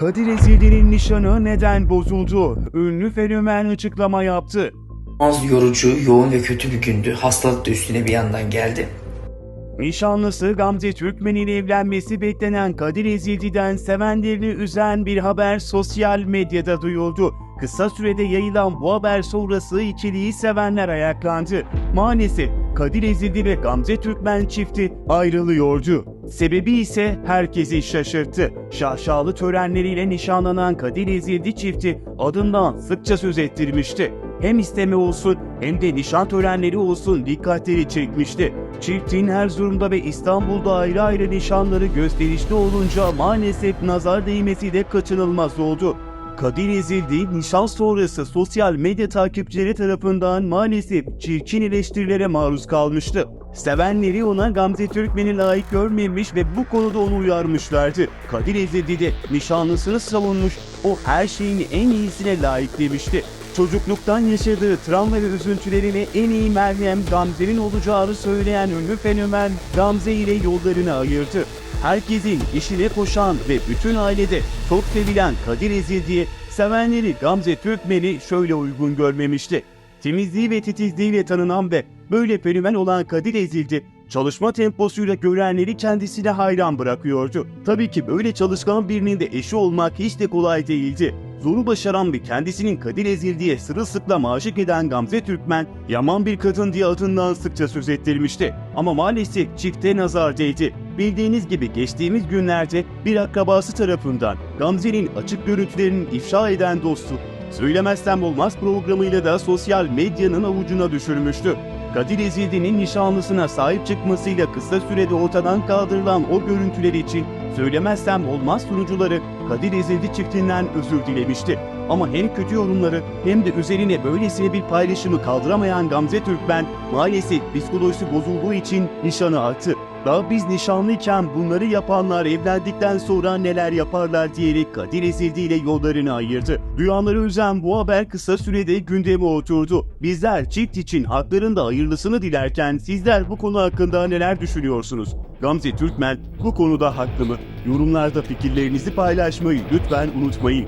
Kadir Ezildi'nin nişanı neden bozuldu? Ünlü fenomen açıklama yaptı. Az yorucu, yoğun ve kötü bir gündü. Hastalık da üstüne bir yandan geldi. Nişanlısı Gamze Türkmen ile evlenmesi beklenen Kadir Ezildi'den sevenlerini üzen bir haber sosyal medyada duyuldu. Kısa sürede yayılan bu haber sonrası ikiliyi sevenler ayaklandı. Maalesef Kadir Ezildi ve Gamze Türkmen çifti ayrılıyordu. Sebebi ise herkesi şaşırttı. Şaşalı törenleriyle nişanlanan Kadir Ezildi çifti adından sıkça söz ettirmişti. Hem isteme olsun hem de nişan törenleri olsun dikkatleri çekmişti. Çiftin Erzurum'da ve İstanbul'da ayrı ayrı nişanları gösterişli olunca maalesef nazar değmesi de kaçınılmaz oldu. Kadir Ezildi nişan sonrası sosyal medya takipçileri tarafından maalesef çirkin eleştirilere maruz kalmıştı. Sevenleri ona Gamze Türkmen'i layık görmemiş ve bu konuda onu uyarmışlardı. Kadir Ezildi de nişanlısını savunmuş, o her şeyin en iyisine layık demişti. Çocukluktan yaşadığı travma ve üzüntülerine en iyi Meryem Gamze'nin olacağını söyleyen ünlü fenomen Gamze ile yollarını ayırdı. Herkesin işine koşan ve bütün ailede çok sevilen Kadir Ezildi'ye sevenleri Gamze Türkmen'i şöyle uygun görmemişti. Temizliği ve titizliğiyle tanınan ve böyle fenomen olan Kadir Ezildi, çalışma temposuyla görenleri kendisine hayran bırakıyordu. Tabii ki böyle çalışkan birinin de eşi olmak hiç de kolay değildi. Zoru başaran ve kendisinin Kadir Ezildi'ye sırılsıklam aşık eden Gamze Türkmen, yaman bir kadın diye adından sıkça söz ettirmişti. Ama maalesef çifte nazar değdi. Bildiğiniz gibi geçtiğimiz günlerde bir akrabası tarafından Gamze'nin açık görüntülerini ifşa eden dostu, Söylemezsem Olmaz programıyla da sosyal medyanın avucuna düşürmüştü. Kadir Ezildi'nin nişanlısına sahip çıkmasıyla kısa sürede ortadan kaldırılan o görüntüler için Söylemezsem Olmaz sunucuları Kadir Ezildi çiftinden özür dilemişti. Ama hem kötü yorumları hem de üzerine böylesine bir paylaşımı kaldıramayan Gamze Türkmen maalesef psikolojisi bozulduğu için nişanı attı. Daha biz nişanlıyken bunları yapanlar evlendikten sonra neler yaparlar diyerek Kadir Ezildi ile yollarını ayırdı. Duyanları üzen bu haber kısa sürede gündeme oturdu. Bizler çift için haklarında hayırlısını dilerken sizler bu konu hakkında neler düşünüyorsunuz? Gamze Türkmen bu konuda haklı mı? Yorumlarda fikirlerinizi paylaşmayı lütfen unutmayın.